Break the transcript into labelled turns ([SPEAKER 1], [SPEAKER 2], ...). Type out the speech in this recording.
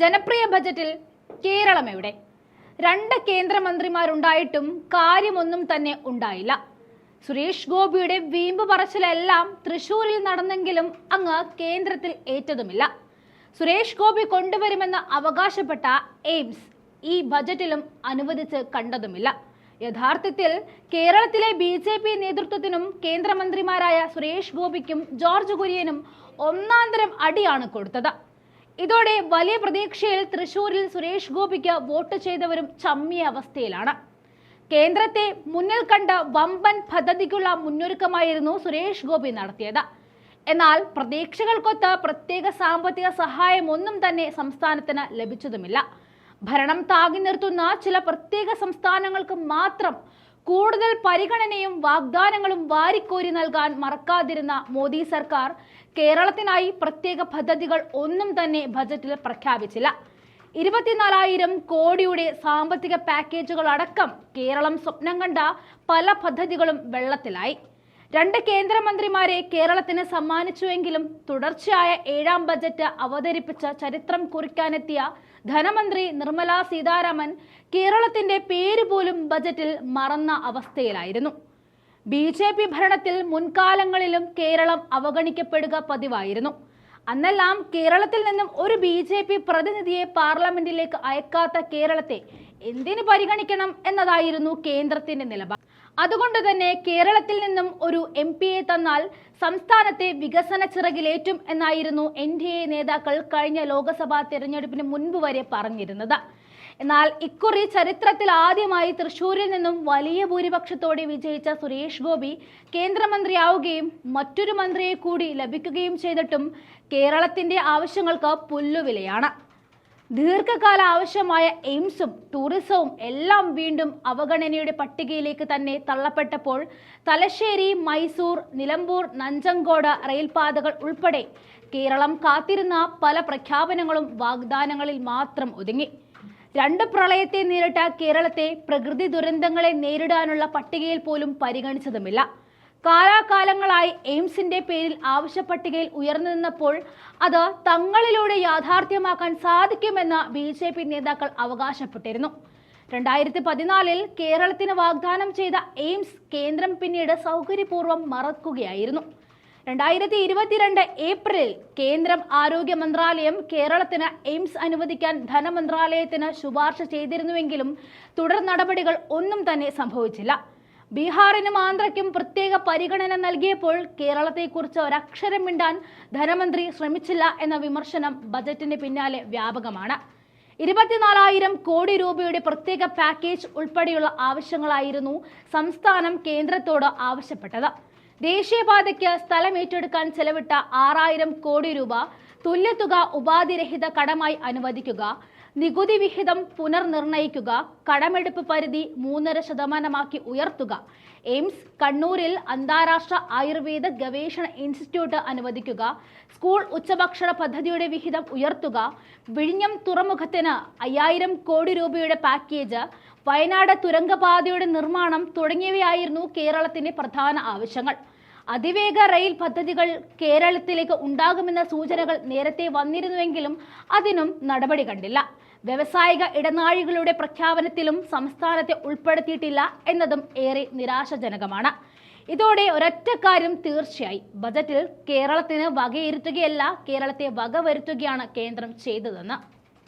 [SPEAKER 1] ജനപ്രിയ ബജറ്റിൽ കേരളം എവിടെ? രണ്ട് കേന്ദ്രമന്ത്രിമാരുണ്ടായിട്ടും കാര്യമൊന്നും തന്നെ ഉണ്ടായില്ല. സുരേഷ് ഗോപിയുടെ വീമ്പ് പറച്ചിലെല്ലാം തൃശൂരിൽ നടന്നെങ്കിലും അങ്ങ് കേന്ദ്രത്തിൽ ഏറ്റതുമില്ല. സുരേഷ് ഗോപി കൊണ്ടുവരുമെന്ന് അവകാശപ്പെട്ട എയിംസ് ഈ ബജറ്റിലും അനുവദിച്ച് കണ്ടതുമില്ല. യഥാർത്ഥത്തിൽ കേരളത്തിലെ ബി ജെ പി നേതൃത്വത്തിനും കേന്ദ്രമന്ത്രിമാരായ സുരേഷ് ഗോപിക്കും ജോർജ് കുര്യനും ഒന്നാന്തരം അടിയാണ് കൊടുത്തത്. ഇതോടെ വലിയ പ്രതീക്ഷയിൽ തൃശൂരിൽ സുരേഷ് ഗോപിക്ക് വോട്ട് ചെയ്തവരും ചമ്മിയ അവസ്ഥയിലാണ്. കേന്ദ്രത്തെ മുന്നിൽ കണ്ട് വമ്പൻ പദ്ധതിക്കുള്ള മുന്നൊരുക്കമായിരുന്നു സുരേഷ് ഗോപി നടത്തിയത്. എന്നാൽ പ്രതീക്ഷകൾക്കൊത്ത് പ്രത്യേക സാമ്പത്തിക സഹായമൊന്നും തന്നെ സംസ്ഥാനത്തിന് ലഭിച്ചതുമില്ല. ഭരണം താങ്ങി നിർത്തുന്ന ചില പ്രത്യേക സംസ്ഥാനങ്ങൾക്ക് മാത്രം കൂടുതൽ പരിഗണനയും വാഗ്ദാനങ്ങളും വാരിക്കോരി നൽകാൻ മറക്കാതിരുന്ന മോദി സർക്കാർ കേരളത്തിനായി പ്രത്യേക പദ്ധതികൾ ഒന്നും തന്നെ ബജറ്റിൽ പ്രഖ്യാപിച്ചില്ല. ഇരുപത്തിനാലായിരം കോടിയുടെ സാമ്പത്തിക പാക്കേജുകൾ അടക്കം കേരളം സ്വപ്നം കണ്ട പല പദ്ധതികളും വെള്ളത്തിലായി. രണ്ട് കേന്ദ്രമന്ത്രിമാരെ കേരളത്തിന് സമ്മാനിച്ചുവെങ്കിലും തുടർച്ചയായ ഏഴാം ബജറ്റ് അവതരിപ്പിച്ച ചരിത്രം കുറിക്കാനെത്തിയ ധനമന്ത്രി നിർമ്മല സീതാരാമൻ കേരളത്തിന്റെ പേര് പോലും ബജറ്റിൽ മറന്ന അവസ്ഥയിലായിരുന്നു. ബി ജെ പി ഭരണത്തിൽ മുൻകാലങ്ങളിലും കേരളം അവഗണിക്കപ്പെടുക പതിവായിരുന്നു. അന്നെല്ലാം കേരളത്തിൽ നിന്നും ഒരു ബി ജെ പി പ്രതിനിധിയെ പാർലമെന്റിലേക്ക് അയക്കാത്ത കേരളത്തെ എന്തിനു പരിഗണിക്കണം എന്നതായിരുന്നു കേന്ദ്രത്തിന്റെ നിലപാട്. അതുകൊണ്ട് തന്നെ കേരളത്തിൽ നിന്നും ഒരു എം പിയെ തന്നാൽ സംസ്ഥാനത്തെ വികസന ചിറകിലേറ്റും എന്നായിരുന്നു എൻ ഡി എ നേതാക്കൾ കഴിഞ്ഞ ലോക്സഭാ തെരഞ്ഞെടുപ്പിന് മുൻപ് വരെ പറഞ്ഞിരുന്നത്. എന്നാൽ ഇക്കുറി ചരിത്രത്തിൽ ആദ്യമായി തൃശൂരിൽ നിന്നും വലിയ ഭൂരിപക്ഷത്തോടെ വിജയിച്ച സുരേഷ് ഗോപി കേന്ദ്രമന്ത്രിയാവുകയും മറ്റൊരു മന്ത്രിയെ കൂടി ലഭിക്കുകയും ചെയ്തിട്ടും കേരളത്തിന്റെ ആവശ്യങ്ങൾക്ക് പുല്ലുവിലയാണ്. ദീർഘകാല ആവശ്യമായ എയിംസും ടൂറിസവും എല്ലാം വീണ്ടും അവഗണനയുടെ പട്ടികയിലേക്ക് തന്നെ തള്ളപ്പെട്ടപ്പോൾ തലശ്ശേരി മൈസൂർ നിലമ്പൂർ നഞ്ചങ്കോട് റെയിൽപാതകൾ ഉൾപ്പെടെ കേരളം കാത്തിരുന്ന പല പ്രഖ്യാപനങ്ങളും വാഗ്ദാനങ്ങളിൽ മാത്രം ഒതുങ്ങി. രണ്ട് പ്രളയത്തെ നേരിട്ട കേരളത്തെ പ്രകൃതി ദുരന്തങ്ങളെ നേരിടാനുള്ള പട്ടികയിൽ പോലും പരിഗണിച്ചതുമില്ല. കാലാകാലങ്ങളായി എയിംസിന്റെ പേരിൽ ആവശ്യപ്പട്ടികയിൽ ഉയർന്നു നിന്നപ്പോൾ അത് തങ്ങളിലൂടെ യാഥാർത്ഥ്യമാക്കാൻ സാധിക്കുമെന്ന് ബി ജെ പി നേതാക്കൾ അവകാശപ്പെട്ടിരുന്നു. രണ്ടായിരത്തി പതിനാലിൽ കേരളത്തിന് വാഗ്ദാനം ചെയ്ത എയിംസ് കേന്ദ്രം പിന്നീട് സൗകര്യപൂർവം മറക്കുകയായിരുന്നു. രണ്ടായിരത്തി ഇരുപത്തിരണ്ട് ഏപ്രിലിൽ കേന്ദ്രം ആരോഗ്യ മന്ത്രാലയം കേരളത്തിന് എയിംസ് അനുവദിക്കാൻ ധനമന്ത്രാലയത്തിന് ശുപാർശ ചെയ്തിരുന്നുവെങ്കിലും തുടർ നടപടികൾ ഒന്നും തന്നെ സംഭവിച്ചില്ല. ബീഹാറിനും ആന്ധ്രയ്ക്കും പ്രത്യേക പരിഗണന നൽകിയപ്പോൾ കേരളത്തെക്കുറിച്ച് ഒരക്ഷരം മിണ്ടാൻ ധനമന്ത്രി ശ്രമിച്ചില്ല എന്ന വിമർശനം ബജറ്റിന് പിന്നാലെ വ്യാപകമാണ്. ഇരുപത്തിനാലായിരം കോടി രൂപയുടെ പ്രത്യേക പാക്കേജ് ഉൾപ്പെടെയുള്ള ആവശ്യങ്ങളായിരുന്നു സംസ്ഥാനം കേന്ദ്രത്തോട് ആവശ്യപ്പെട്ടത്. ദേശീയപാതയ്ക്ക് സ്ഥലം ഏറ്റെടുക്കാൻ ചെലവിട്ട ആറായിരം കോടി രൂപ തുല്യതുക ഉപാധിരഹിത കടമായി അനുവദിക്കുക നികുതി വിഹിതം പുനർനിർണയിക്കുക കടമെടുപ്പ് പരിധി മൂന്നര ശതമാനമാക്കി ഉയർത്തുക. എയിംസ് കണ്ണൂരിൽ അന്താരാഷ്ട്ര ആയുർവേദ ഗവേഷണ ഇൻസ്റ്റിറ്റ്യൂട്ട് അനുവദിക്കുക. സ്കൂൾ ഉച്ചഭക്ഷണ പദ്ധതിയുടെ വിഹിതം ഉയർത്തുക. വിഴിഞ്ഞം തുറമുഖത്തിന് അയ്യായിരം കോടി രൂപയുടെ പാക്കേജ്. വയനാട് തുരങ്കപാതയുടെ നിർമ്മാണം തുടങ്ങിയവയായിരുന്നു കേരളത്തിന്റെ പ്രധാന ആവശ്യങ്ങൾ. അതിവേഗ റെയിൽ പദ്ധതികൾ കേരളത്തിലേക്ക് ഉണ്ടാകുമെന്ന സൂചനകൾ നേരത്തെ വന്നിരുന്നുവെങ്കിലും അതിനും നടപടി കണ്ടില്ല. വ്യവസായിക ഇടനാഴികളുടെ പ്രഖ്യാപനത്തിലും സംസ്ഥാനത്തെ ഉൾപ്പെടുത്തിയിട്ടില്ല എന്നതും ഏറെ നിരാശാജനകമാണ്. ഇതോടെ ഒരൊറ്റ കാര്യം തീർച്ചയായി. ബജറ്റിൽ കേരളത്തിന് വകയിരുത്തുകയല്ല കേരളത്തെ വകവരുത്തുകയാണ് കേന്ദ്രം ചെയ്തതെന്ന്.